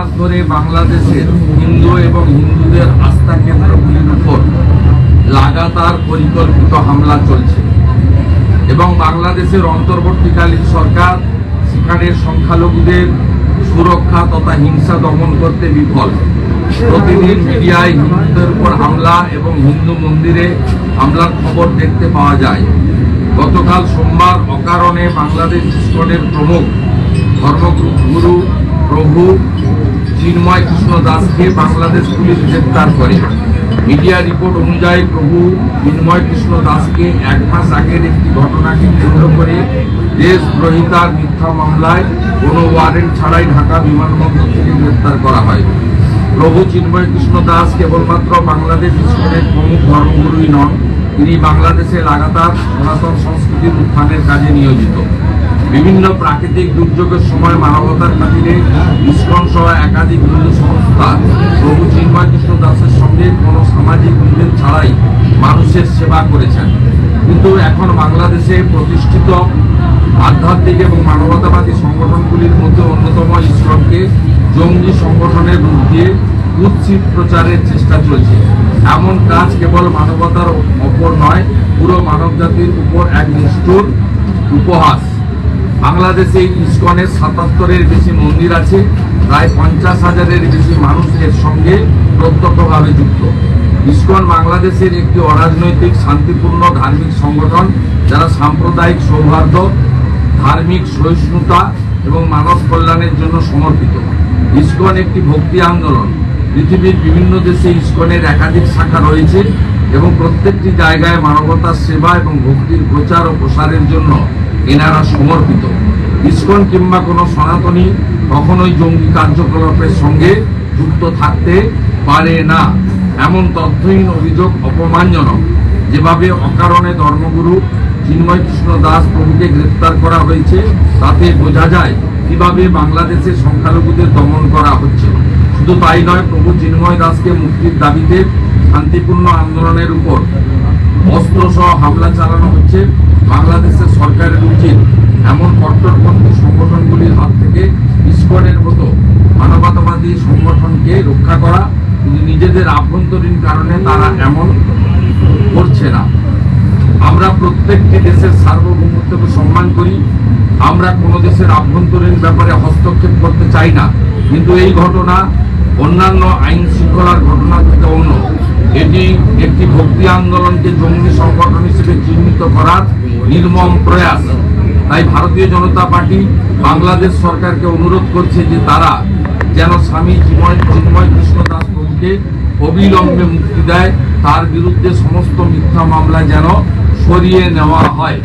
মাস ধরে বাংলাদেশের হিন্দু এবং হিন্দুদের আস্থা কেন্দ্রগুলির উপর লাগাতার পরিকল্পিত হামলা চলছে এবং বাংলাদেশের অন্তর্বর্তীকালীন সরকার সেখানে সংখ্যালঘুদের সুরক্ষা তথা হিংসা দমন করতে বিফল। প্রতিদিন মিডিয়ায় হিন্দুদের উপর হামলা এবং হিন্দু মন্দিরে হামলার খবর দেখতে পাওয়া যায়। গতকাল সোমবার অকারণে বাংলাদেশ ইস্কনের প্রমুখ ধর্মগুরু প্রভু চিন্ময় কৃষ্ণ দাসকে বাংলাদেশ পুলিশ গ্রেপ্তার করে। মিডিয়া রিপোর্ট অনুযায়ী প্রভু চিন্ময় কৃষ্ণ দাসকে এক মাস আগের একটি ঘটনাকে কেন্দ্র করে দেশদ্রোহিতার মিথ্যা মামলায় কোনো ওয়ারেন্ট ছাড়াই ঢাকা বিমানবন্দর থেকে গ্রেপ্তার করা হয়। প্রভু চিন্ময় কৃষ্ণ দাস কেবলমাত্র বাংলাদেশ ইস্কনের প্রমুখ ধর্মগুরুই নন, তিনি বাংলাদেশে লাগাতার সনাতন সংস্কৃতির উত্থানের কাজে নিয়োজিত। বিভিন্ন প্রাকৃতিক দুর্যোগের সময় মানবতার খাতিরে ইস্কন সহ একাধিক হিন্দু সংস্থা প্রভু চিন্ময় কৃষ্ণ দাসের সঙ্গে কোনো সামাজিক মূল্যের ছাড়াই মানুষের সেবা করেছেন। কিন্তু এখন বাংলাদেশে প্রতিষ্ঠিত আধ্যাত্মিক এবং মানবতাবাদী সংগঠনগুলির মধ্যে অন্যতম ইসলামকে জঙ্গি সংগঠনের রূপ দিয়ে কুৎসিত প্রচারের চেষ্টা চলছে। এমন কাজ কেবল মানবতার অপর নয়, পুরো মানবজাতির উপর এক নিষ্ঠুর উপহাস। বাংলাদেশে ইস্কনের সাতাত্তরের বেশি মন্দির আছে, প্রায় পঞ্চাশ হাজারের বেশি মানুষ এর সঙ্গে প্রত্যক্ষভাবে যুক্ত। ইস্কন বাংলাদেশের একটি অরাজনৈতিক, শান্তিপূর্ণ, ধার্মিক সংগঠন যারা সাম্প্রদায়িক সৌহার্দ্য, ধার্মিক সহিষ্ণুতা এবং মানব কল্যাণের জন্য সমর্পিত। ইস্কন একটি ভক্তি আন্দোলন। পৃথিবীর বিভিন্ন দেশে ইস্কনের একাধিক শাখা রয়েছে। এবং প্রত্যেকটি জায়গায় মানবতার সেবা এবং ভক্তির প্রচার ও প্রসারের জন্য এনারা সমর্পিত। ইস্কন কিংবা কোনো সনাতনী কখনোই জঙ্গি কার্যকলাপের সঙ্গে যুক্ত থাকতে পারে না। এমন তথ্যহীন অভিযোগ অপমানজনক। যেভাবে অকারণে ধর্মগুরু চিন্ময় কৃষ্ণ দাস প্রভুকে গ্রেপ্তার করা হয়েছে, তাতে বোঝা যায় কীভাবে বাংলাদেশে সংখ্যালঘুদের দমন করা হচ্ছে। শুধু তাই নয়, প্রভু চিন্ময় দাসকে মুক্তির দাবিতে শান্তিপূর্ণ আন্দোলনের উপর অস্ত্রসহ হামলা চালানো হচ্ছে, বাংলাদেশের সরকারের উচিত এমন কট্টরপন্থী সংগঠনগুলির হাত থেকে ইস্কনের মতো মানবতাবাদী সংগঠনকে রক্ষা করা নিজেদের আভ্যন্তরীণ কারণে তারা এমন করছে না। আমরা প্রত্যেকটি দেশের সার্বভৌমত্বকে সম্মান করি, আমরা কোনো দেশের আভ্যন্তরীণ ব্যাপারে হস্তক্ষেপ করতে চাই না, কিন্তু এই ঘটনা অন্যান্য আইন শৃঙ্খলার ঘটনা থেকে অন্য। এটি একটি ভক্তি আন্দোলনকে জঙ্গি সংগঠন হিসেবে চিহ্নিত করার নির্মম প্রয়াস। তাই ভারতীয় জনতা পার্টি বাংলাদেশ সরকারকে অনুরোধ করছে যে তারা যেন স্বামী চিন্ময় চিন্ময় কৃষ্ণ দাস প্রভুকে অবিলম্বে মুক্তি দেয়। তার বিরুদ্ধে সমস্ত মিথ্যা মামলা যেন সরিয়ে নেওয়া হয়।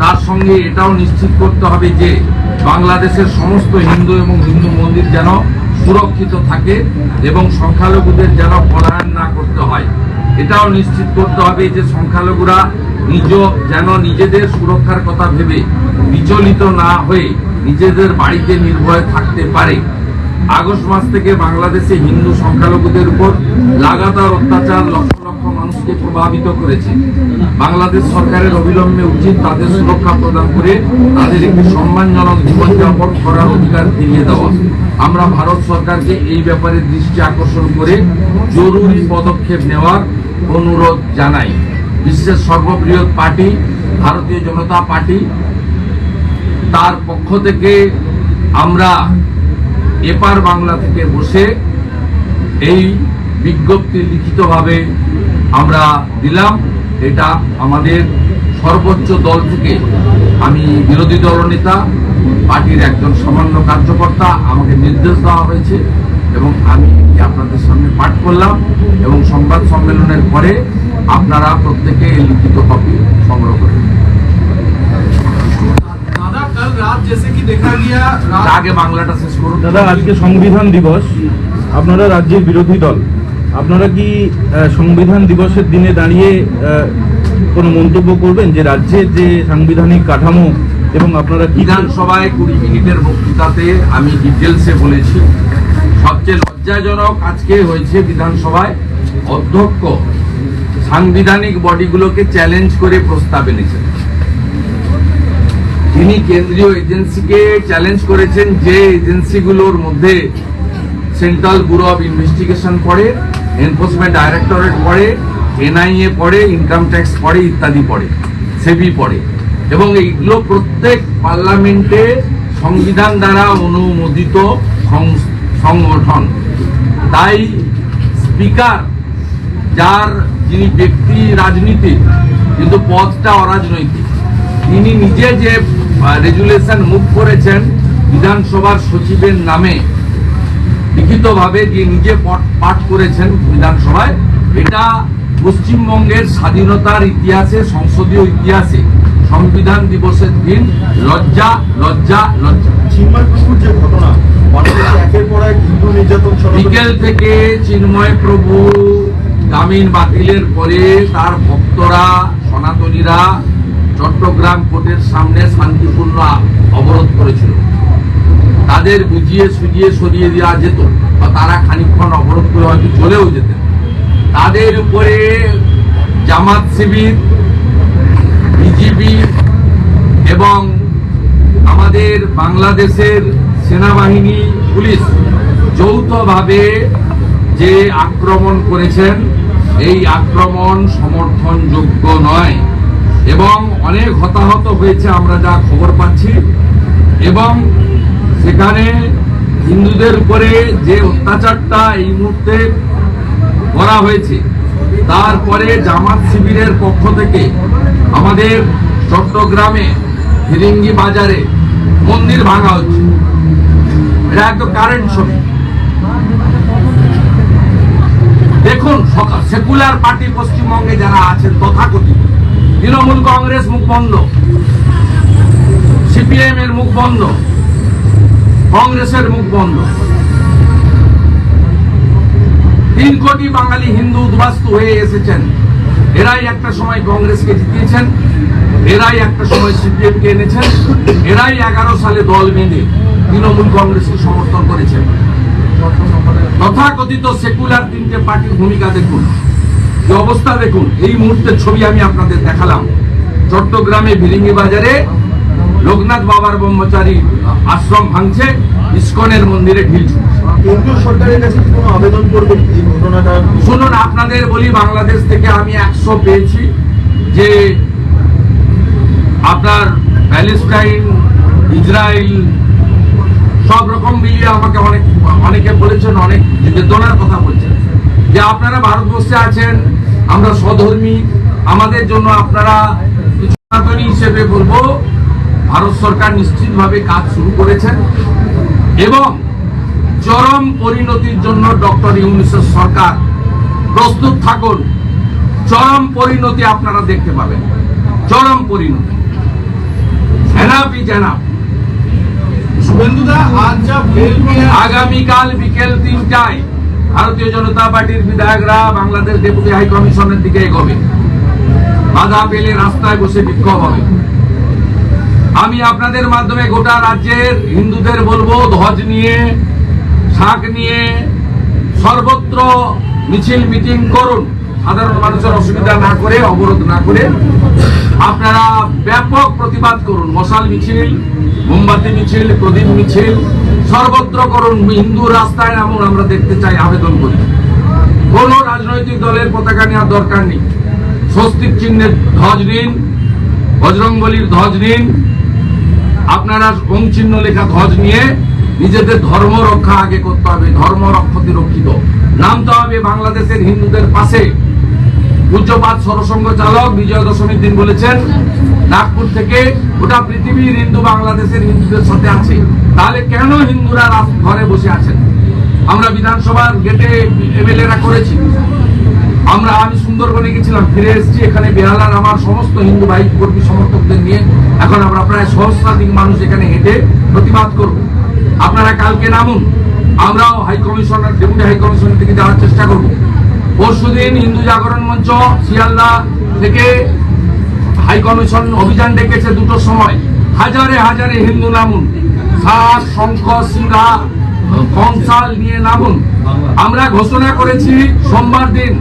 তার সঙ্গে এটাও নিশ্চিত করতে হবে যে বাংলাদেশের সমস্ত হিন্দু এবং হিন্দু মন্দির যেন সুরক্ষিত থাকে এবং সংখ্যালঘুদের যেন পলায়ন না করতে হয়। এটাও নিশ্চিত করতে হবে যে সংখ্যালঘুরা নিজ যেন নিজেদের সুরক্ষার কথা ভেবে বিচলিত না হয়ে নিজেদের বাড়িতে নির্ভয় থাকতে পারে। আগস্ট মাস থেকে বাংলাদেশে হিন্দু সংখ্যালঘুদের উপর লাগাতার অত্যাচার লক্ষ লক্ষ মানুষকে প্রভাবিত করেছে। বাংলাদেশ সরকারের অবিলম্বে উচিত তাদের সুরক্ষা প্রদান করে তাদের একটি সম্মানজনক জীবনযাপন করার অধিকার ফিরিয়ে দেওয়া। আমরা ভারত সরকারকে এই ব্যাপারে দৃষ্টি আকর্ষণ করে জরুরি পদক্ষেপ নেওয়ার অনুরোধ জানাই। বিশ্বের সর্ববৃহৎ পার্টি, ভারতীয় জনতা পার্টি, তার পক্ষ থেকে আমরা এপার বাংলা থেকে বসে এই বিজ্ঞপ্তি লিখিতভাবে আমরা দিলাম। এটা আমাদের সর্বোচ্চ দল থেকে আমি বিরোধী দলনেতা, পার্টির একজন সামান্য কার্যকর্তা আমাকে নির্দেশ দেওয়া হয়েছে এবং আমি আপনাদের সামনে পাঠ করলাম এবং সংবাদ সম্মেলনের পরে আপনারা প্রত্যেকে লিখিত কপি সংগ্রহ করবেন। আগে বাংলাটা শেষ করুন। দাদা আজকে সংবিধান দিবস। আপনারা রাজ্যের বিরোধী দল। আপনারা কি সংবিধান দিবসের দিনে দাঁড়িয়ে কোনো মন্তব্য করবেন যে রাজ্যের যে সাংবিধানিক কাঠামো এবং আপনারা বিধানসভায় কুড়ি মিনিটের বক্তৃতাতে আমি ডিটেলসে বলেছি। সবচেয়ে লজ্জাজনক আজকে হয়েছে বিধানসভায় অধ্যক্ষ সাংবিধানিক বডিগুলোকে চ্যালেঞ্জ করে প্রস্তাব এনেছেন। তিনি কেন্দ্রীয় এজেন্সিকে চ্যালেঞ্জ করেছেন যে এজেন্সিগুলোর মধ্যে সেন্ট্রাল ব্যুরো অফ ইনভেস্টিগেশন পড়ে এনফোর্সমেন্ট ডাইরেক্টরেট পড়ে এনআইএ পড়ে ইনকাম ট্যাক্স পড়ে ইত্যাদি পড়ে সেবি পড়ে। এবং এইগুলো প্রত্যেক পার্লামেন্টে সংবিধান দ্বারা অনুমোদিত সংগঠন। তাই স্পিকার, যার যিনি ব্যক্তি রাজনীতি, কিন্তু পদটা অরাজনৈতিক, তিনি নিজে যে রেজুলেশন মুভ করেছেন বিধানসভার সচিবের নামে। লিখিতভাবে যে নিজে পাঠ করেছেন বিধানসভায় এটা পশ্চিমবঙ্গের স্বাধীনতার ইতিহাসে সংসদীয় ইতিহাসে। সংবিধান দিবসের দিন লজ্জা লজ্জা লজ্জা। যে ঘটনা বিকেল থেকে চিন্ময় প্রভু জামিন বাতিলের পরে তার ভক্তরা সনাতনীরা চট্টগ্রাম কোর্টের সামনে শান্তিপূর্ণ অবরোধ করেছিল। তাদের বুঝিয়ে সুজিয়ে সরিয়ে দেওয়া যেত বা তারা খানিকক্ষণ অবরোধ করে হয়তো চলেও যেতেন তাদের উপরে জামাত শিবির, বিজিবি এবং আমাদের বাংলাদেশের সেনাবাহিনী, পুলিশ যৌথভাবে যে আক্রমণ করেছেন, এই আক্রমণ সমর্থনযোগ্য নয়। এবং অনেক হতাহত হয়েছে আমরা যা খবর পাচ্ছি। এবং সেখানে হিন্দুদের উপরে যে অত্যাচারটা এই মুহূর্তে করা হয়েছে, তারপরে জামাত শিবিরের পক্ষ থেকে আমাদের চট্টগ্রামে ফিরিঙ্গি বাজারে মন্দির ভাঙা হচ্ছে। এটা একদম কারেন্ট ছবি। দেখুন সেকুলার পার্টি পশ্চিমবঙ্গে যারা আছেন তথাকথিত। তৃণমূল কংগ্রেস মুখ বন্ধ। সিপিএম এর মুখ বন্ধ। কংগ্রেসের মুখ বন্ধ। তিন কোটি বাঙালি হিন্দু উদ্বাস্তু হয়ে এসেছেন। এরাই একটা সময় কংগ্রেসকে জিতিয়েছেন। এরাই একটা সময় সিপিএম কে এনেছেন। এরাই এগারো সালে দল বেঁধে তৃণমূল কংগ্রেসকে সমর্থন করেছেন। তথাকথিত সেকুলার তিনটে পার্টির ভূমিকা দেখুন। যে অবস্থা দেখুন এই মুহূর্তের ছবি আমি আপনাদের দেখালাম। চট্টগ্রামে ভিরিঙ্গি বাজারে লোকনাথ বাবার ব্রহ্মচারী আশ্রম ভাঙছে ইস্কনের মন্দিরে ঢিল শুনুন আপনাদের বলি বাংলাদেশ থেকে আমি একশো পেয়েছি যে আপনার প্যালেস্টাইন ইসরায়েল সব রকম মিলিয়ে আমাকে অনেক অনেকে বলেছেন অনেক বেদনার কথা বলছেন। যে আপনারা ভারতবর্ষে আছেন আমরা স্বধর্মী আমাদের জন্য আপনারা সনাতনী হিসেবে বলব ভারত সরকার নিশ্চিতভাবে কাজ শুরু করেছেন এবং চরম পরিণতির জন্য ডক্টর ইউনিসেফ সরকার প্রস্তুত থাকুন। চরম পরিণতি আপনারা দেখতে পাবেন। চরম পরিণতি। এনাফি জানাব শুভেন্দুদা আজ যা আগামীকাল বিকেল তিনটায় ভারতীয় জনতা পার্টির বিধায়করা বাংলাদেশ ডেপুটি হাই কমিশনের দিকে এগোবে। বাধা পেলে রাস্তায় বসে বিক্ষোভ হবে। আমি আপনাদের মাধ্যমে গোটা রাজ্যের হিন্দুদের বলব, ধ্বজ নিয়ে, শাক নিয়ে, সর্বত্র মিছিল মিটিং করুন। সাধারণ মানুষের অসুবিধা না করে, অবরোধ না করে আপনারা ব্যাপক প্রতিবাদ করুন। মশাল মিছিল, মোমবাতি মিছিল, প্রদীপ মিছিল সর্বত্র করুন, হিন্দু রাস্তায় নামুন, আমরা দেখতে চাই আবেদন করি। কোন রাজনৈতিক দলের পতাকা নেওয়ার দরকার নেই। স্বস্তিক চিহ্নের ধ্বজ নিন, বজরংবলির ধ্বজ নিন, আপনারা ওম চিহ্ন লেখা ধ্বজ নিয়ে নিজেদের ধর্ম রক্ষা আগে করতে হবে, ধর্ম রক্ষতি রক্ষিত। নামতে হবে বাংলাদেশের হিন্দুদের পাশে। পূজ্যপাত সরসংঘ চালক বিজয় দশমীর দিন বলেছেন, নাগপুর থেকে গোটা পৃথিবীর হিন্দু বাংলাদেশের হিন্দুদের সাথে আছে। তাহলে কেন হিন্দুরা ঘরে বসে আছেন? আমরা বিধানসভার গেটে এমএলএরা করেছি। আমরা, আমি সুন্দরবনে গেছিলাম, ফিরে এসেছি, এখানে বেহালার আমার সমস্ত হিন্দু ভাই কর্মী সমর্থকদের নিয়ে। এখন আমরা প্রায় সহস্রাধিক মানুষ এখানে হেঁটে প্রতিবাদ করব। আপনারা কালকে নামুন, আমরাও high commissioner, deputy high commissioner থেকে যাওয়ার চেষ্টা করব। পরশুদিন হিন্দু জাগরণ মঞ্চ শিয়ালদা থেকে হাই কমিশন অভিযান ডেকেছে দুটোর সময়। হাজারে হাজারে হিন্দু নামুন। শাক শঙ্খ সিংহা কংসাল নিয়ে নামুন। আমরা ঘোষণা করেছি সোমবার দিন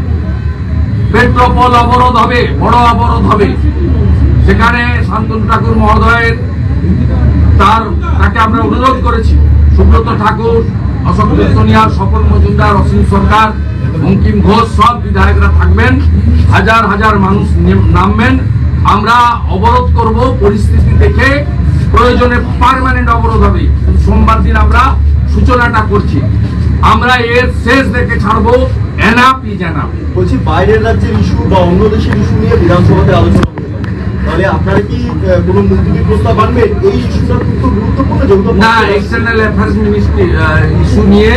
পেট্রোপল অবরোধ হবে, বড় অবরোধ হবে। সেখানে শান্তনু ঠাকুর মহোদয়ের তার, তাকে আমরা অনুরোধ করেছি। সুব্রত ঠাকুর, অশোক সোনিয়া স্বপন মজুমদার, অসীম সরকার বঙ্কিম ঘোষ সব বিধায়করা থাকবেন। হাজার হাজার মানুষ নামবেন। আমরা অবরোধ করব পরিস্থিতি দেখে। প্রয়োজনে পার্মানেন্ট অবরোধ হবে। সোমবার দিন আমরা সূচনাটা করছি। আমরা এর শেষ দেখে ছাড়বো। এনাপ ইজ বলছি বাইরের রাজ্যের ইস্যু বা অন্য দেশের ইস্যু নিয়ে বিধানসভাতে আলোচনা তাহলে আপনারা কি কোনো মুলতবি প্রস্তাব আনবেন? এই ইস্যুটা খুব গুরুত্বপূর্ণ যেহেতু না এক্সটার্নাল অ্যাফেয়ার্স মিনিস্ট্রি ইস্যু নিয়ে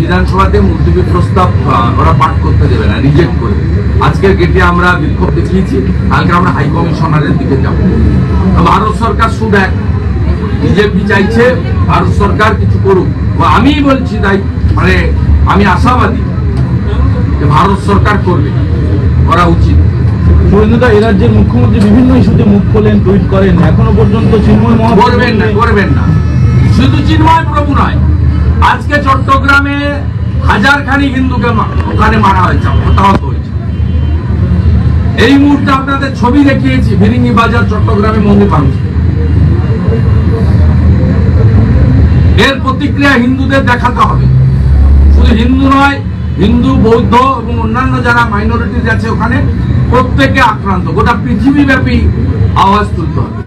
বিধানসভাতে মুলতবি প্রস্তাব ওরা পাঠ করতে দেবে না রিজেক্ট করবে আজকের গেটে আমরা বিক্ষোভ দেখিয়েছি কালকে আমরা হাই কমিশনারের দিকে যাব। ভারত সরকার শুধু এক। বিজেপি চাইছে ভারত সরকার কিছু করুক। আমি বলছি তাই মানে আমি আশাবাদী যে ভারত সরকার করবে করা উচিত। শুভেন্দুদা এ রাজ্যের মুখ্যমন্ত্রী বিভিন্ন ইস্যুতে মুখ খোলেন টুইট করেন এখনও পর্যন্ত চিন্ময় করবেন না করবেন না। শুধু চিন্ময় প্রভু নয় আজকে চট্টগ্রামে হাজার খানি হিন্দুকে ওখানে মারা হয়েছে, হতাহত হয়েছে। এই মুহূর্তে আপনাদের ছবি দেখিয়েছি ফিরিঙ্গি বাজার, চট্টগ্রামে মন্দির ভাঙছে। এর প্রতিক্রিয়া হিন্দুদের দেখাতে হবে। শুধু হিন্দু নয়, হিন্দু, বৌদ্ধ এবং অন্যান্য যারা মাইনরিটিজ আছে ওখানে প্রত্যেকে আক্রান্ত। গোটা পৃথিবীব্যাপী আওয়াজ তুলতে হবে।